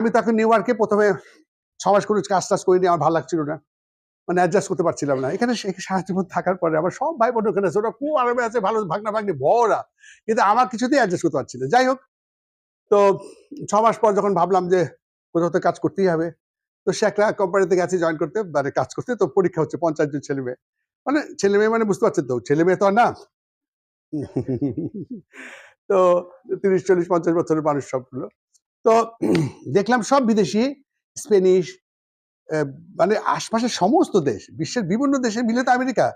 আমি তখন নিউ ইয়র্কে প্রথমে মাস করে, কাজ টাজ করিনি, আমার ভালো লাগছিল না। মানে অ্যাডজাস্ট করতে পারছিলাম না। এখানে সে- সারা জীবন থাকার পরে আমার সব ভাই বোন ওখানে আছে, ওরা খুব আরামে আছে, ভালো ভাগনা ভাগনি বড়রা। কিন্তু আমার কিছুতেই অ্যাডজাস্ট করতে পারছি না। যাই হোক, তো ছ মাস পর যখন ভাবলাম যে কোথাও তো কাজ করতেই হবে, তো সে একটা কোম্পানিতে গেছে জয়েন করতে মানে কাজ করতে, তো পরীক্ষা হচ্ছে পঞ্চাশ জন ছেলে মেয়ে। মানে ছেলে মেয়ে মানে বুঝতে পারছেন তো, ছেলে মেয়ে তো আর না। তো তিরিশ, চল্লিশ, পঞ্চাশ বছরের মানুষ সবগুলো তো দেখলাম সব বিদেশি, স্পেনিশ মানে আশপাশের সমস্ত দেশ, বিশ্বের বিভিন্ন দেশে মিলে তো আমেরিকা।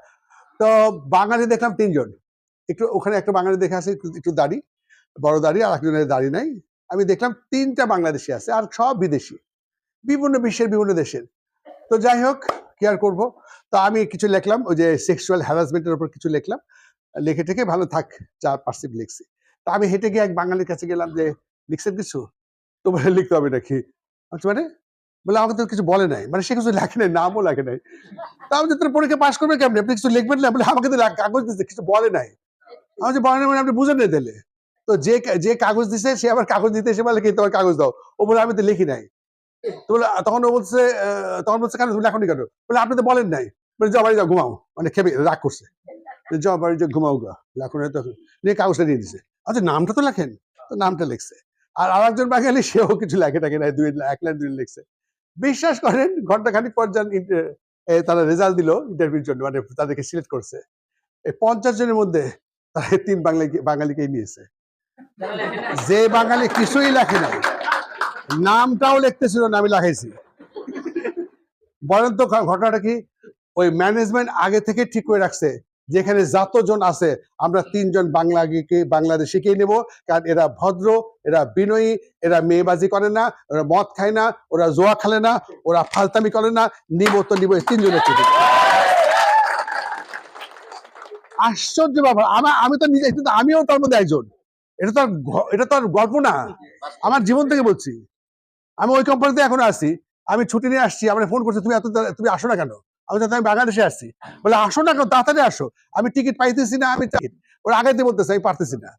তো বাঙালি দেখলাম তিনজন। একটু ওখানে একটা বাঙালি দেখে আছে একটু দাড়ি, বড় দাড়ি, আর একজনের দাড়ি নাই। আমি দেখলাম তিনটা বাংলাদেশি আছে, আর সব বিদেশি। বিভিন্ন বিশ্বের বিভিন্ন দেশের। তো যাই হোক, কি আর করব? তো আমি কিছু লিখলাম, ওই যে সেক্সুয়াল হ্যারাসমেন্টের উপর কিছু লিখলাম। লিখে টেকে ভালো থাক যা পারসিভ লিখছি। তা আমি হেঁটে গিয়ে এক বাঙালির কাছে গেলাম যে, লিখছেন কিছু? তো বলে লিখতে হবে নাকি? মানে? বলে, আমাকে তো কিছু বলে নাই। মানে সে কিছু লেখে নাই, নামও লেখে নাই। তা আমি যে তোর পরীক্ষা পাশ করবে কেমনি? আপনি কিছু লিখবেন না? বলে, আমাকে তো কাগজ দিচ্ছে কিছু বলে নাই। আমি যে বলে নাই মানে আপনি বুঝে না দিলে তো যে যে কাগজ দিছে, সে আবার কাগজ দিতে এসে বলে, কি তোমার কাগজ দাও? ও বলে, আমি তো লিখি নাই। তো বলে তখন ও বলছে তখন বলছে, কেন তুমি লেখনি কেন? বলে, আপনি তো বলেন নাই। বলে, যাও বাড়ি যাও, ঘুমাও। মানে খেপে, রাগ করছে। যে বাড়ি যাও, ঘুমাও গা। লেখো না তো নিয়ে কাগজটা দিয়ে দিছে। আচ্ছা নামটা তো লেখেন? তো নামটা লিখছে। আর আরেকজন বাঙালি, সেও কিছু লেখে টাকে নাই দুই এক লাইন, দুই লিখছে। বিশ্বাস করেন ঘণ্টা খানিক পর যান তারা রেজাল্ট দিল ইন্টারভিউর জন্য মানে তাদেরকে সিলেক্ট করছে এই পঞ্চাশ জনের মধ্যে তারা তিন বাঙালি, বাঙালিকেই নিয়েছে। যে বাঙালি কিছুই লেখে নাই, নামটাও লিখতেছিল না, আমি লাগাইছি। বলেন তো ঘটনাটা কি? ওই ম্যানেজমেন্ট আগে থেকে ঠিক করে রাখছে যেখানে যতজন আছে, আমরা তিনজন বাংলাকে বাংলাদেশিকে নেব। কারণ এরা ভদ্র, এরা বিনয়ী, এরা মেয়েবাজি করে না, ওরা মদ খায় না, ওরা জোয়া খেলে না, ওরা ফালতামি করে না, নিব তো নিব তিনজনের টিকিট আশ্চর্য ব্যাপার আমার আমি তো নিজে আমিও তার মধ্যে একজন। এটা তো আর এটা তো আর গল্প না। আমার জীবন থেকে বলছি। আমি ওই কোম্পানিতে এখন আছি। আমি ছুটি নিয়ে আসছি, আমার ফোন করছি, তুমি এত তুমি আসো না কেন? আমি তো আমি বাংলাদেশে আসছি। বলে, আসো না তাড়াতাড়ি আসো। আমি টিকিট পাইতেছি না, আমি ওরা আগে দিয়ে বলতেছে, আমি পারতেছি না।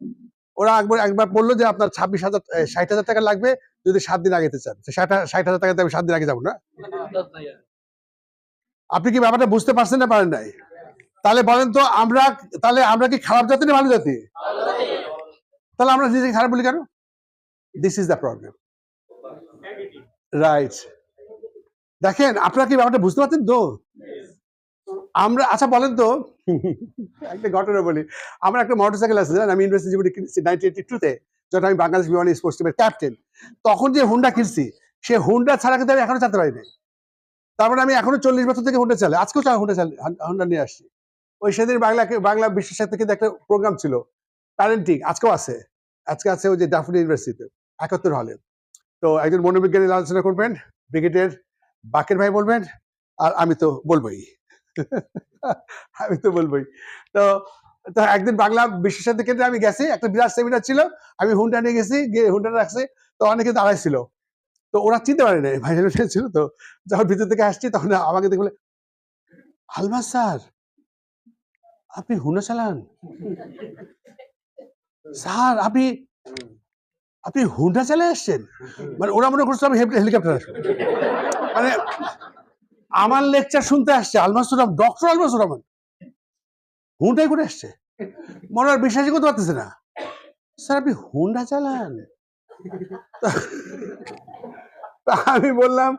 ওরা একবার একবার বলল যে, আপনার ছাব্বিশ হাজার ষাট হাজার টাকা লাগবে যদি সাত দিন আগেতে চান। ষাট ষাট হাজার টাকাতে আমি সাত দিন আগে যাব না? আপনি কি ব্যাপারটা বুঝতে পারছেন না পারেন নাই? তাহলে বলেন তো, আমরা, তাহলে আমরা কি খারাপ জাতি না ভালো জাতি? তাহলে আমরা নিজেকে খারাপ বলি কেন? This is the problem right দেখেন, আপনারা কি ব্যাপারটা বুঝতে পারছেন? তো আমরা আচ্ছা বলেন তো, একটা ঘটনা বলি। আমার একটা মোটরসাইকেল আছে জানেন আমি ইউনিভার্সিটি জীবনে কিনেছি নাইনটিন এইটি টুতে যখন আমি বাংলাদেশ বিমান স্পোর্টস টিমের ক্যাপ্টেন তখন যে হুন্ডা কিনছি, সে হুন্ডা ছাড়া কিন্তু আমি এখনও চালাতে পারি তারপরে আমি এখনও চল্লিশ বছর থেকে হুন্ডা চালাই, আজকেও চালা হুন্ডা চালাই হুন্ডা নিয়ে আসছি। ওই সেদিন বাংলা বাংলা বিশ্বের সাথে কিন্তু একটা প্রোগ্রাম ছিল প্যারেন্টিং আজকেও আছে। আজকে আছে ওই যে ডাফুডি ইউনিভার্সিটিতে একাত্তর হলে তো একজন মনোবিজ্ঞানী আলোচনা করবেন ব্রিগেডের বাকের ভাই বলবেন, আর আমি তো বলবোই। আমি তো বলবোই। তো তো একদিন বাংলা বিশ্ব সাথে কেন্দ্রে আমি গেছি, একটা বিরাট সেমিনার ছিল, আমি হুন্ডা নিয়ে গেছি, গিয়ে হুন্ডা রাখছে তো অনেকে দাঁড়াইছিল। তো ওরা চিনতে পারে নাই, ভাই ছিল তো। যখন ভিতর থেকে আসছি, তখন আমাকে দেখলে হালমা স্যার, আপনি হুন্ডা চালান? স্যার, আপনি আপনি হুন্ডা চালিয়ে আসছেন? মানে ওরা মনে করছে আমি হেলিকপ্টার মানে আমার লেকচার শুনতে আসছে আলমাসুর রহমান ডক্টর আলমাসুর রহমান। হুন্ডাই করে আসছে। মনে হয় বিশ্বাসই করতে পারতেছে না। স্যার, আপনি হুন্ডা চালান? আমি বললাম,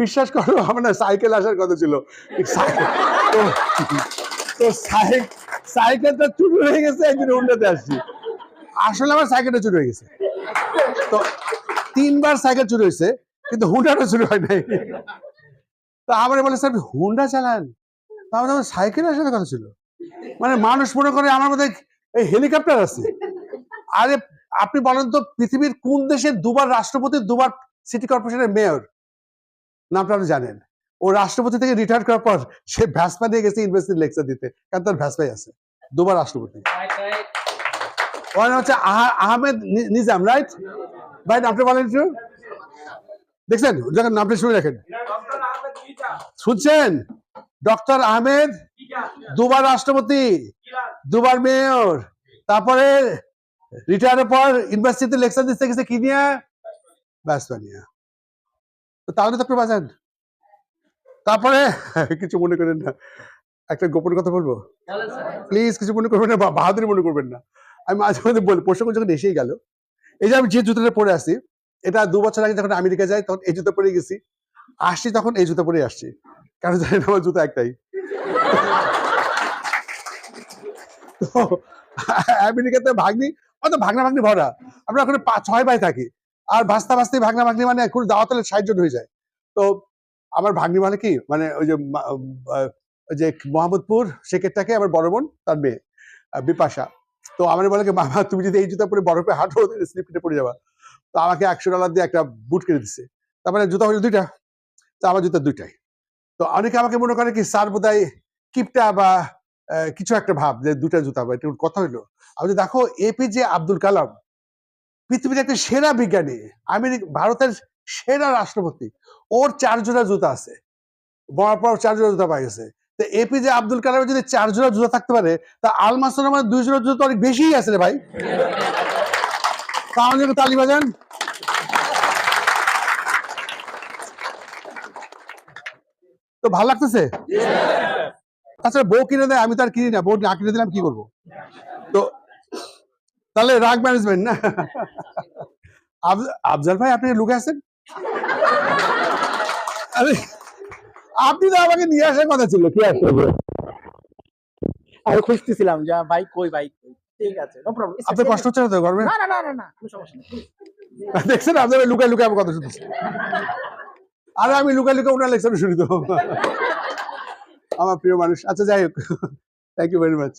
বিশ্বাস করো, আমার না সাইকেল আসার কথা ছিল। তো সাইকেলটা চুরি হয়ে গেছে, একদিন হুন্ডাতে আসছি। আসলে আমার সাইকেলটা চুরি হয়ে গেছে। তো তিনবার সাইকেল চুরি হয়েছে, কিন্তু হুন্ডাটা চুরি হয় নাই। তো আমার বলে, স্যার হুন্ডা চালান? আমার আমার সাইকেল আসার কথা ছিল। মানে মানুষ মনে করে আমার মধ্যে এই হেলিকপ্টার আছে। আরে, আপনি বলেন তো পৃথিবীর কোন দেশের দুবার রাষ্ট্রপতি, দুবার সিটি কর্পোরেশনের মেয়র? নামটা আপনি জানেন। ও রাষ্ট্রপতি থেকে রিটায়ার করার পর সে ভ্যাসপা নিয়ে গেছে ইউনিভার্সিটি লেকচার দিতে। কারণ তার ভ্যাসপাই আছে। দুবার রাষ্ট্রপতি। হচ্ছে আহা- আহমেদ নিজাম রাইট ভাই, আপনি বলেন দেখছেন? যখন নামটা শুনে রাখেন। শুনছেন? ডক্টর আহমেদ, দুবার রাষ্ট্রপতি, দুবার মেয়র, তারপরে রিটায়ারের পর ইউনিভার্সিটিতে লেকচার দিতে গেছে কি নিয়ে? ব্যাসপা নিয়ে তো তাহলে তো আপনি বাজান তারপরে কিছু মনে করেন না। একটা গোপন কথা বলব? প্লিজ কিছু মনে করবেন না বাহাদুরি মনে করবেন না। আমি মাঝে মাঝে বলি, প্রসঙ্গ যখন এসেই গেল, এই যে আমি যে জুতোটা পরে আসি এটা দু বছর আগে যখন আমেরিকা যাই, তখন এই জুতো পরে গেছি। আসছি তখন এই জুতো পরে আসছি। কারণ জানি না আমার জুতো একটাই। আমেরিকাতে ভাগ্নি, অত ভাগনা ভাগ্নি ভরা। আমরা ওখানে পাঁচ ছয় ভাই থাকি। আর ভাস্তা ভাস্তি ভাগনা ভাগ্নি মানে কোনো দাওয়াত হলে ষাট জন হয়ে যায়। তো, আমার ভাগ্নি মানে কি? মানে ওই যে যে মোহাম্মদপুর সেকেটটাকে আমার বড় বোন, তার মেয়ে বিপাশা। তো আমার বলে কি, মামা, তুমি যদি এই জুতা পরে বরফে হাঁটো স্লিপ কেটে পড়ে যাবা। তো আমাকে একশো ডলার দিয়ে একটা বুট কিনে দিচ্ছে তার মানে জুতা হলো দুইটা। তো আমার জুতা দুইটাই। তো অনেকে আমাকে মনে করে কি স্যার বোধহয় কিপটা বা কিছু একটা ভাব যে দুটা জুতা বা এটা কথা হইল। বলি, দেখো এপিজে আব্দুল কালাম পৃথিবীর একটা সেরা বিজ্ঞানী আমেরিকা ভারতের সেরা রাষ্ট্রপতি। ওর চার জোড়া জুতা আছে। বড় পর চার জোড়া জুতা পাই গেছে। তো এপিজে আব্দুল কালামের যদি চার জোড়া জুতা থাকতে পারে তা আলমাসের আমার দুই জোড়া জুতা অনেক বেশিই আছে রে ভাই। তাহলে তালি বাজান তো ভালো লাগতেছে? আচ্ছা বউ কিনে দেয় আমি তো আর কিনি না বউ না কিনে দিলাম কি করব? তো তাহলে রাগ ম্যানেজমেন্ট না? আফজাল ভাই আপনি লুকে আছেন? আপনি তো আমাকে নিয়ে আসার কথা ছিল কি আসবে আমি খুঁজতেছিলাম যে ভাই কই ভাই কই? ঠিক আছে নো প্রবলেম আপনার কষ্ট হচ্ছে না তো গরমে না না না না না কোনো সমস্যা নেই। দেখছেন আপনার লুকায় লুকায় আমার কথা শুনতেছে। আরে আমি লুকা লুকা ওনার লেকচার শুনি তো। আমার প্রিয় মানুষ। আচ্ছা যাই হোক। Thank you very much